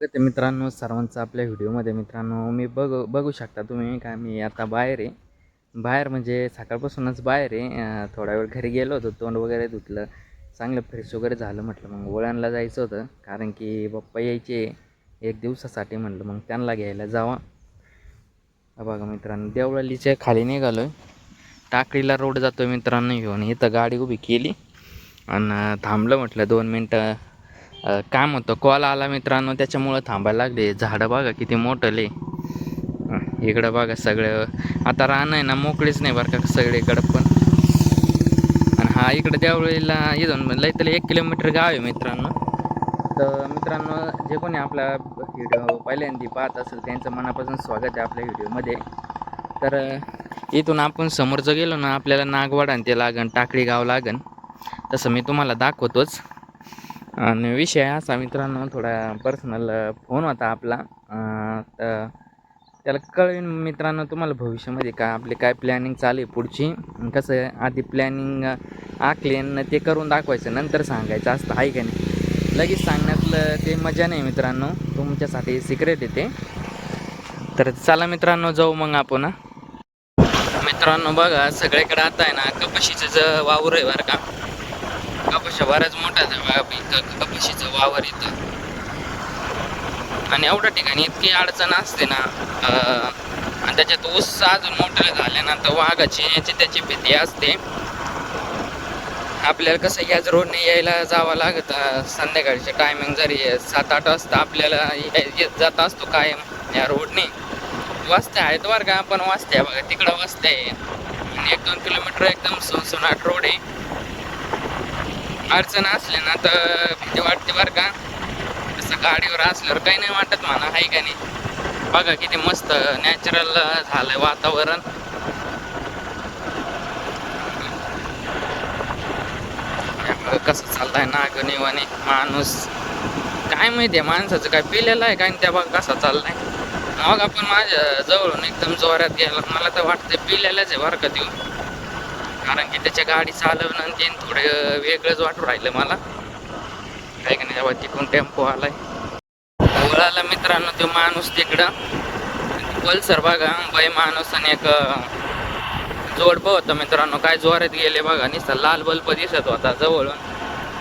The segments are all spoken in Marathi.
तर मित्रांनो सर्वांचं आपल्या व्हिडिओमध्ये मित्रांनो मी बघ बघू शकता तुम्ही का मी आता बाहेर आहे. बाहेर म्हणजे सकाळपासूनच बाहेर आहे. थोडा वेळ घरी गेलो होतो तोंड वगैरे धुतलं चांगलं फ्रेश वगैरे झालं म्हटलं मग वळणला जायचं होतं. कारण की पप्पा यायचे एक दिवसासाठी म्हटलं मग त्यांना घ्यायला जावा. बघा मित्रांनो देवळालीच्या खाली निघालो आहे टाकळीला रोड जातो मित्रांनो घेऊन. इथं गाडी उभी केली आणि थांबलं म्हटलं दोन मिनटं. काय काम होतं. कॉल आला मित्रांनो त्याच्यामुळं थांबायला लागले. झाडं बघा किती मोठं इकडं बघा सगळं. आता रान आहे ना मोकळीच नाही बरं का सगळीकडं पण. आणि हा इकडं त्यावेळेला इथून लय तरी एक किलोमीटर गाव आहे मित्रांनो. तर मित्रांनो जे कोणी आपला व्हिडिओ पहिल्यांदा पाहत असेल त्यांचं मनापासून स्वागत आहे आपल्या व्हिडिओमध्ये. तर इथून आपण समोरचं गेलो ना आपल्याला नागवाड आणि ते लागन टाकळी गाव लागन. तसं मी तुम्हाला दाखवतोच. आणि विषय असा मित्रांनो थोडा पर्सनल फोन होता आपला. तर त्याला कळवीन मित्रांनो तुम्हाला भविष्यामध्ये काय आपली काय प्लॅनिंग चालू आहे पुढची. कसं आहे आधी प्लॅनिंग आखली आणि ते करून दाखवायचं नंतर सांगायचं असतं आहे का नाही? लगेच सांगण्यातलं ते मजा नाही मित्रांनो तुमच्यासाठी सिक्रेट येते तर चला मित्रांनो जाऊ मग आपण मित्रांनो बघा सगळीकडे आता आहे ना कपाशीचं ज वावर आहे बरं का. कपाशा बऱ्याच मोठा कपाशीचा वावर इथं आणि एवढ्या ठिकाणी इतकी अडचण असते ना आणि त्याच्यात ऊस अजून मोठे झाले ना तर वाघाची याची त्याची भीती असते. आपल्याला कसं याच रोडने यायला जावं लागत. संध्याकाळचे टायमिंग जरी सात आठ वाजता आपल्याला येत जात असतो कायम या रोडने वाजते आहेत बरं का पण वस्त्या बघा तिकडं वाजते आणि एक दोन किलोमीटर एकदम सुनसुनाट रोड आहे. अडचण असली ना तर भीती वाटते बरं का. तसं गाडीवर असल्यावर काही नाही वाटत म्हणा आहे का नाही. बघा किती मस्त नॅचरल झालंय वातावरण. बघा कसं चाललंय नागनिवाने माणूस. काय माहिती आहे माणसाचं काय पिलेलं आहे काय त्या बघा कसा चाललाय. मग आपण माझ्या जवळून एकदम जोरात गेला. मला तर वाटतं पिलेलंच आहे बरं का देऊ कारण की त्याच्या गाडी चालवणं आणि ते थोडं वेगळंच वाटू राहिलं मला. काय का नाही तिकडून टेम्पो आलाय. वळाला मित्रांनो तो माणूस तिकडं. पल्सर बघा बाई माणूस आणि एक जोडप होतं मित्रांनो. काय जोरात गेले बघा निसा लाल बल्ब दिसत होता जवळून.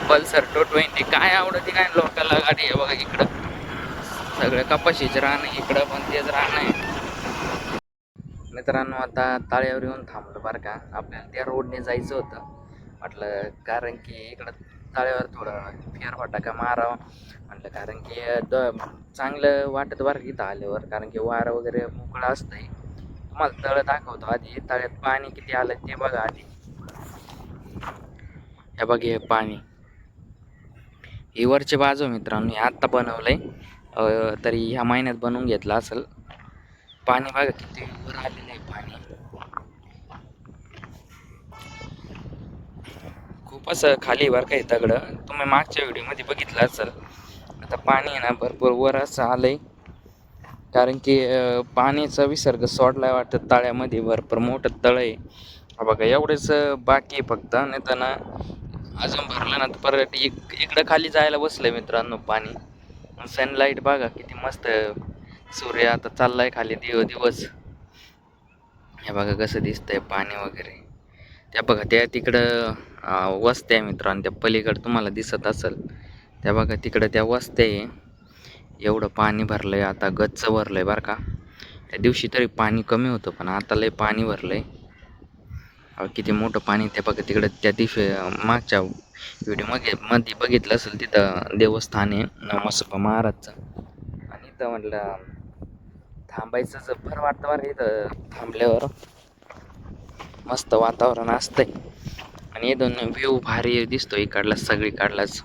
पल्सर टू ट्वेंटी काय आवडते काय लोकांना गाडी आहे बघा इकडं. सगळं कपाशीच राहणं इकडं पण तेच राहणं आहे. मित्रांनो आता ताळ्यावर येऊन थांबलो बरं का. आपल्याला त्या रोडने जायचं होतं. म्हटलं कारण की इकडं ताळ्यावर थोडं फेरफटाका मारावा. म्हटलं कारण की द चांगलं वाटत बरं की इथं आल्यावर. कारण की वारं वगैरे मोकळं असतंय. तुम्हाला तळं दाखवतो आधी. तळ्यात पाणी किती आलं ते बघा आधी. हे बघ हे पाणी. ही वरची बाजू मित्रांनो हे आत्ता बनवलंय. आहे तरी ह्या महिन्यात बनवून घेतलं असेल. पाणी बघा किती वर आलेलं आहे पाणी. खूप असं खाली वर काही दगड. तुम्ही मागच्या व्हिडिओमध्ये बघितलं असेल. आता पाणी आहे ना भरपूर वर असं आलंय. कारण की पाण्याचा विसर्ग सोडलाय वाटतं तळ्यामध्ये. भरपूर मोठं तळ आहे. बघा एवढंच बाकी आहे फक्त. नाही तर ना अजून भरलं ना तर परत इक इकडं खाली जायला बसलंय मित्रांनो पाणी. सनलाईट बघा किती मस्त सूर्य आता चाललाय खाली दिव दिवस. हे बघा कसं दिसतंय पाणी वगैरे. त्या बघा त्या तिकडं अं, वस्त्या मित्र मित्रांनो त्या पलीकडं तुम्हाला दिसत असेल. त्या बघा तिकडं त्या वस्त्या आहे. एवढं पाणी भरलंय आता गच्च भरलंय बरं का. त्या दिवशी तरी पाणी कमी होतं पण आता लय पाणी भरलंय. अहो, किती मोठं पाणी ते बघा तिकडं. त्या दिवशी मागच्या मागच्या व्हिडिओमध्ये मध्ये बघितलं असेल तिथं देवस्थान आहे नमस्कार महाराजचं. आणि इथं म्हटलं थांबायचं जर बरं वाटतं बरं इथं थांबल्यावर मस्त वातावरण असतंय. आणि इथून व्ह्यू भारी दिसतो इकडला सगळीकडलाच.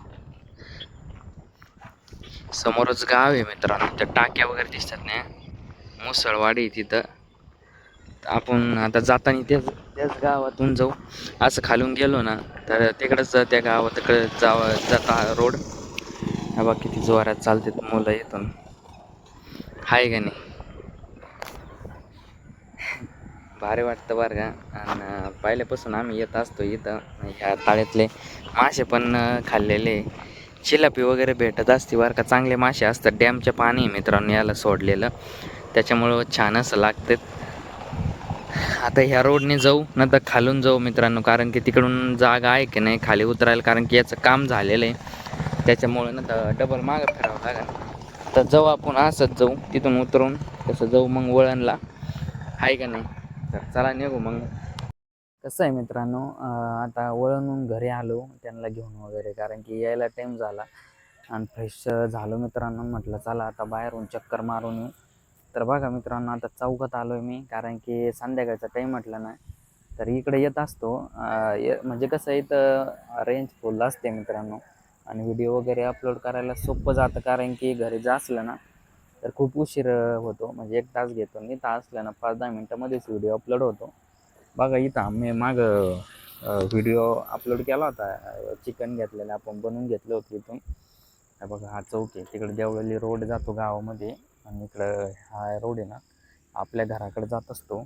समोरच गाव आहे मित्रांनो त्या टाक्या वगैरे दिसतात ना. मुसळवाडी आहे तिथं. तर आपण आता जाताना त्याच त्याच गावातून जाऊ. असं खालून गेलो ना तर तिकडंच त्या गावाकडे जाव जाता रोड. हा बा किती जोरात चालतात मुलं येतो हाय का नाही? भारी वाटतं बरं का. आणि पहिल्यापासून आम्ही येत असतो इथं. ह्या ताळ्यातले मासे पण खाल्लेले. चिलापी वगैरे भेटत असते बरं का. चांगले मासे असतात. डॅमचे पाणी मित्रांनो याला सोडलेलं. त्याच्यामुळं छान असं लागतं आता ह्या रोडने जाऊ नंतर खालून जाऊ मित्रांनो. कारण की तिकडून जागा आहे की नाही खाली उतरायला. कारण की याचं काम झालेलं आहे. त्याच्यामुळं नंतर डबल मागं फिरावं लागेल. तर जाऊ आपण असंच जाऊ. तिथून उतरून तसं जाऊ मग वळणला. आहे का नाही? तर चला निघू मग. कसं आहे मित्रांनो आता वळणून घरी आलो त्यांना घेऊन वगैरे कारण की यायला टाईम झाला. आणि फ्रेश झालो मित्रांनो म्हटलं चला आता बाहेरून चक्कर मारून येऊ. तर बघा मित्रांनो आता चौकात आलो आहे मी कारण की संध्याकाळचा टाईम म्हटलं ना तर इकडे येत असतो. ये- म्हणजे कसं आहे इथं रेंज फुल असते मित्रांनो. आणि व्हिडिओ वगैरे अपलोड करायला सोपं जातं कारण की घरी जा असलं ना तर खूप उशीर होतो. म्हणजे एक तास घेतो आणि इथं असल्यानं ना पाच दहा मिनटामध्येच व्हिडिओ अपलोड होतो. बघा इथं मी माग व्हिडिओ अपलोड केला होता. चिकन घेतलेलं आपण बनवून घेतलं होतं इथून. बघा हा चौक आहे. तिकडे देवळली रोड जातो गावामध्ये. आणि इकडं हा रोड आहे ना आपल्या घराकडे जात असतो.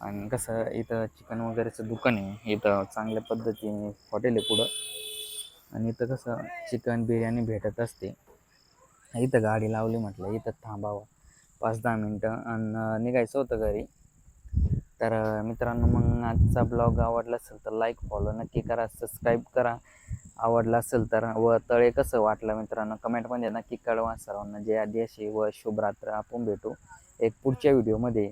आणि कसं इथं चिकन वगैरेचं दुकान आहे. इथं चांगल्या पद्धतीने हॉटेल आहे पुढं. आणि इथं कसं चिकन बिर्याणी भेटत असते. इथं गाडी लावली म्हटलं इथं थांबावं. पाच दहा मिनटं आणि निघायचं होतं घरी. तर मित्रांनो मग आजचा ब्लॉग आवडला असेल तर लाईक फॉलो नक्की करा सबस्क्राईब करा. आवडला असेल तर व तळे कसं वाटलं मित्रांनो कमेंटमध्ये नक्की कळवा. सर्वांना जय आदिवासी व शुभरात्र. आपण भेटू एक पुढच्या व्हिडिओमध्ये